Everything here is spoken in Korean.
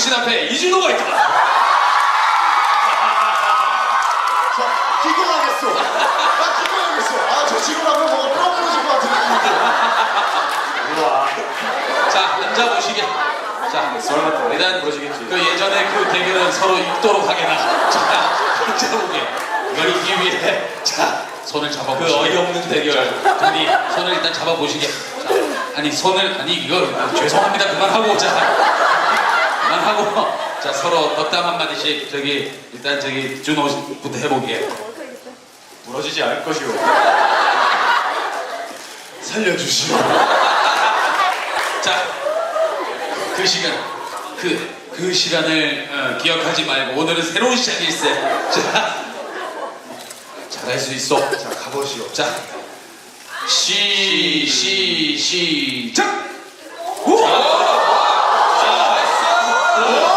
당신 앞에 이준호가 있다. 자, 기권하겠어. 나 기권하겠어. 아, 저 지금 하면 뭐가 뼈 부러질 것 같은 느낌인데. 우와. 자, 앉아 보시게. 자, 설마 일단 부러지겠지. 그 예전에 그 대결은 서로 읽도록 하게나. 자, 앉아 보게. 이걸 이기 위해 자 손을 잡아 보시게. 그 어이없는 대결. 아니 손을 일단 잡아 보시게. 자, 아니 손을 아니 이거 아, 죄송합니다. 그만하고 자. 그만하고 자 서로 덕담 한 마디씩 저기 일단 저기 준호부터 해보게. 부러지지 않을 것이오. 살려주시오. 자, 그 시간, 그, 그 시간을 어, 기억하지 말고 오늘은 새로운 시작일세. 자, 잘할 수 있어. 자, 가보시오. 자, 시, 시, 시작! 우! 뼈